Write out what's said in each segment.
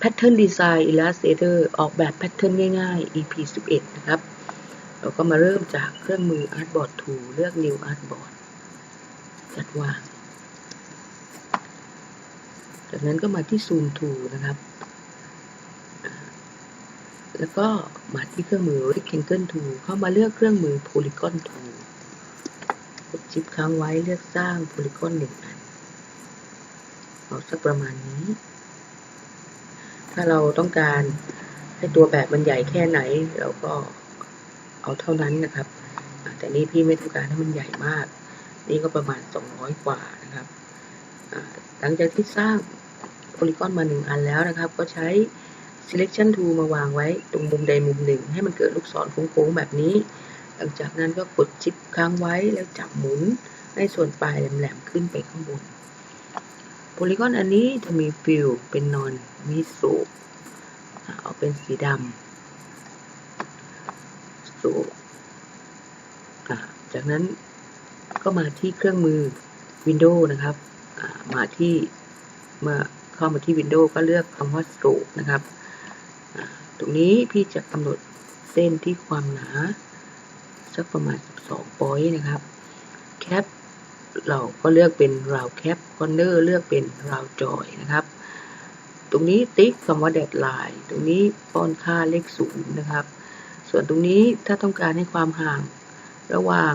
Pattern Design Illustrator ออกแบบแพทเทิร์นง่ายๆ EP 11 นะครับ เราก็มาเริ่มจากเครื่องมือ Artboard Tool เลือก New Artboard จัดวาง จากนั้นก็มาที่ Zoom Tool นะครับ แล้วก็มาที่เครื่องมือ Rectangle Tool เข้ามาเลือกเครื่องมือ Polygon Tool กดชิปค้างไว้เลือกสร้าง Polygon หนึ่งอันเอาสักประมาณนี้ ถ้าเราต้องการให้ตัวแบบมันใหญ่แค่ไหน เราก็เอาเท่านั้นนะครับ แต่นี่พี่ไม่ต้องการให้มันใหญ่มาก นี่ก็ประมาณ 200 กว่านะครับ หลังจากที่สร้างโพลีกอนมาหนึ่งอันแล้วนะครับ ก็ใช้ selection tool มาวางไว้ตรงมุมใดมุมหนึ่ง ให้มันเกิดลูกศรโค้งๆแบบนี้ หลังจากนั้นก็กดชิปค้างไว้แล้วจับหมุนให้ส่วนปลายแหลมๆขึ้นไปข้างบน โพลีกอนอันนี้จะมีฟิลเป็นนอนมีสูบเอาเป็นสีดำสูบจากนั้นก็มาที่เครื่องมือ Windows นะครับ มาที่เมื่อเข้ามาที่ Windows ก็เลือกคำว่า Stroke นะครับ ตรงนี้พี่จะกำหนดเส้นที่ความหนา สักประมาณ 12 ปอยนะครับ แคป เราก็เลือกเป็น round cap corner เลือกเป็น round joy นะครับ ตรงนี้ติ๊กคำว่า deadline ตรงนี้ป้อนค่าเลขศูนย์นะครับ ส่วนตรงนี้ถ้าต้องการให้ความห่างระหว่าง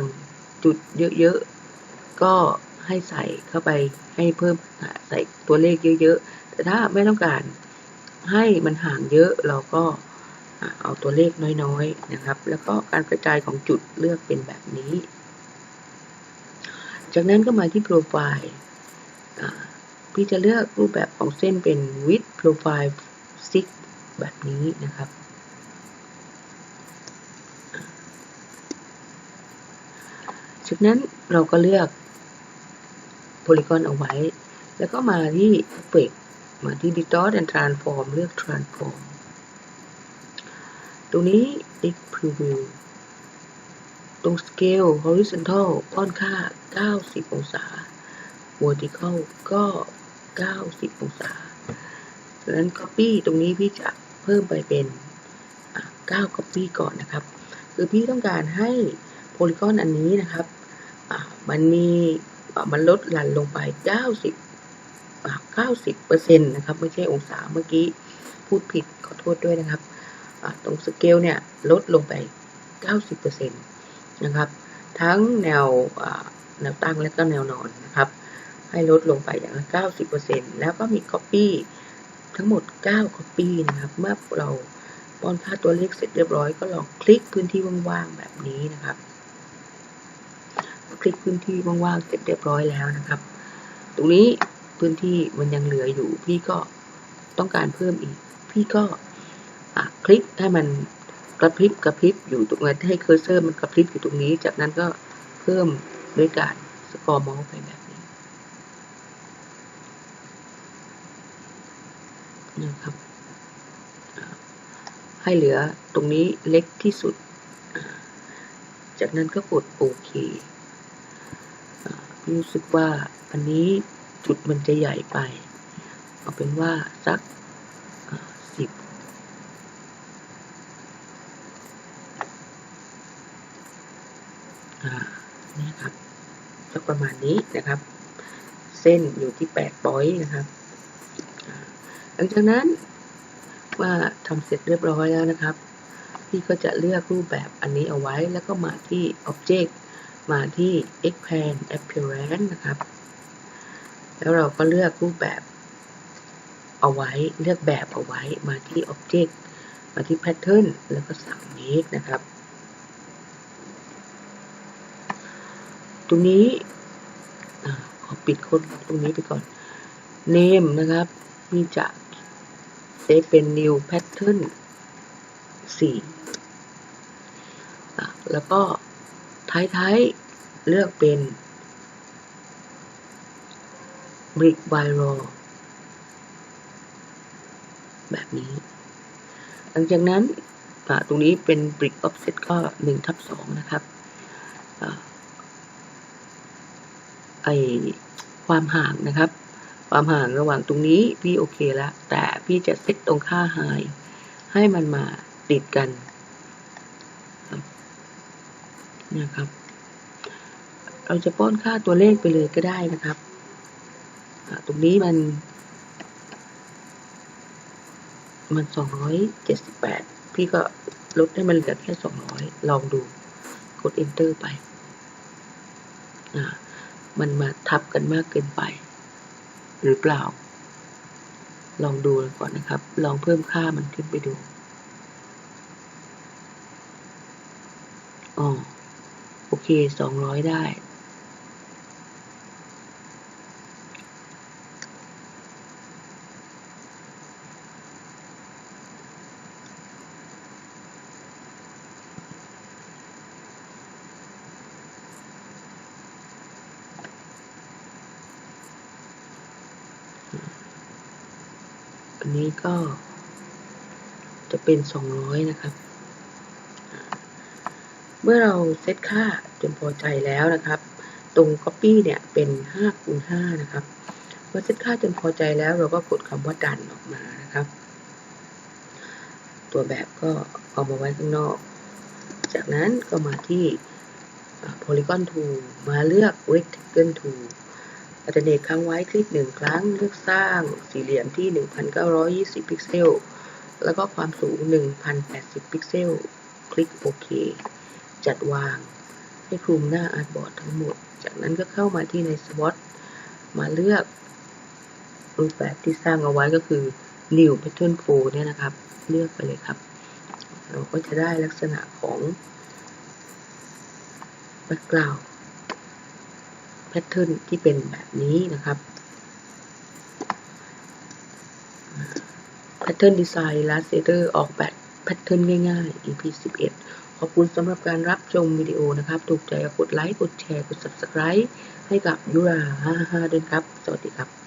จุดเยอะๆ ก็ให้ใส่เข้าไปให้เพิ่มใส่ตัวเลขเยอะๆ แต่ถ้าไม่ต้องการให้มันห่างเยอะเราก็เอาตัวเลขน้อยๆนะครับ แล้วก็การกระจายของจุดเลือกเป็นแบบนี้ จากนั้นก็มาที่โปรไฟล์พี่จะเลือกรูปแบบของเส้นเป็น width profile 6 แบบนี้นะครับ จากนั้นเราก็เลือกโพลีกอนเอาไว้ แล้วก็มาที่ Effect มาที่ Distort and Transform เลือก Transform ตรงนี้ X Preview ตรง Scale Horizontal ป้อนค่า 90 องศา Vertical ก็ 90 องศาดังนั้น Copy ตรงนี้พี่จะเพิ่มไปเป็น 9 Copy ก่อนนะครับ คือพี่ต้องการให้โพลีกอนอันนี้นะครับ มันมีมันลดหลั่นลงไป 90 90เปอร์เซ็นต์นะครับ ไม่ใช่องศาเมื่อกี้พูดผิดขอโทษด้วยนะครับ ตรงสเกลเนี่ยลดลงไป 90เปอร์เซ็นต์ นะครับ ทั้งแนวแนวตั้งและก็แนวนอนนะครับ ให้ลดลงไปอย่างละ90เปอร์เซ็นต์แล้วก็มี Copy ทั้งหมด 9 Copy นะครับ เมื่อเราป้อนค่าตัวเลขเสร็จเรียบร้อยก็ลองคลิกพื้นที่ว่างๆแบบนี้นะครับ คลิกพื้นที่ว่างๆเสร็จเรียบร้อยแล้วนะครับ ตรงนี้พื้นที่มันยังเหลืออยู่ พี่ก็ต้องการเพิ่มอีก พี่ก็คลิกให้มัน กระพริบกระพริบอยู่ตรงนั้นให้เคอร์เซอร์มันกระพริบอยู่ตรงนี้ จากนั้นก็เพิ่มด้วยการสกอร์มาส์ไปแบบนี้นะครับให้เหลือตรงนี้เล็กที่สุด จากนั้นก็กดโอเครู้สึกว่าอันนี้จุดมันจะใหญ่ไป เอาเป็นว่าสัก นี่ครับสักประมาณนี้นะครับ เส้นอยู่ที่แปดปอยนะครับหลังจากนั้นว่าทำเสร็จเรียบร้อยแล้วนะครับ พี่ก็จะเลือกรูปแบบอันนี้เอาไว้แล้วก็มาที่ Object มาที่ expand appearance นะครับ แล้วเราก็เลือกรูปแบบเอาไว้เลือกแบบเอาไว้มาที่ object มาที่ pattern แล้วก็สั่ง make นะครับ รงนี้ขอปิดโค้ดตรงนี้ไปก่อน name นะครับ นี่จะเซฟเป็น new pattern 4 แล้วก็ท้ายๆ เลือกเป็น brick by row แบบนี้ หลังจากนั้นตรงนี้เป็น brick offset ก็1ทับ2นะครับ ไอความห่างนะครับ ความห่างระหว่างตรงนี้พี่โอเคแล้ว แต่พี่จะเซตตรงค่า high ให้มันมาติดกันนี่ยครับ เราจะป้อนค่าตัวเลขไปเลยก็ได้นะครับ ตรงนี้มัน มันสองร้อยเจ็ดสิบแปดพี่ก็ลดให้มันเหลือแค่สองร้อยลองดู กด enter ไป อ่า มันมาทับกันมากเกินไป หรือเปล่า ลองดูก่อนนะครับ ลองเพิ่มค่ามันขึ้นไปดูอ๋อโอเคสองร้อยได้ อั นี้ก็จะเป็น 200 นะครับ เมื่อเราเซตค่าจนพอใจแล้วนะครับ ตรง Copy เนี่ยเป็น5คูณ5นะครับ เมื่อเซตค่าจนพอใจแล้วเราก็กดคำว่าดันออกมานะครับ ตัวแบบก็เอามาไว้ข้างนอก จากนั้นก็มาที่ Polygon Tool มาเลือก Rectangle Tool อัลเทอร์เนทค้างไว้คลิกหนึ่งครั้งเลือกสร้างสี่เหลี่ยมที่ 1920 พิกเซล แล้วก็ความสูง 1080 พิกเซล คลิกโอเค จัดวาง ให้คลุมหน้าอาร์ตบอร์ดทั้งหมด จากนั้นก็เข้ามาที่ใน SWOT มาเลือกรูปแบบที่สร้างเอาไว้ก็คือ New Pattern Flow เนี่ยนะครับ เลือกไปเลยครับ เราก็จะได้ลักษณะของ background พทเทิร์นที่เป็นแบบนี้นะครับแพทเทิร์นดีไซน์ลาสเตอร์ออกแบบแพทเทิร์นง่ายๆ EP 11 ขอบคุณสำหรับการรับชมวิดีโอนะครับ ถูกใจกดไลค์ กดแชร์ กด Subscribe ให้กับยูรา55ด้วยครับ สวัสดีครับ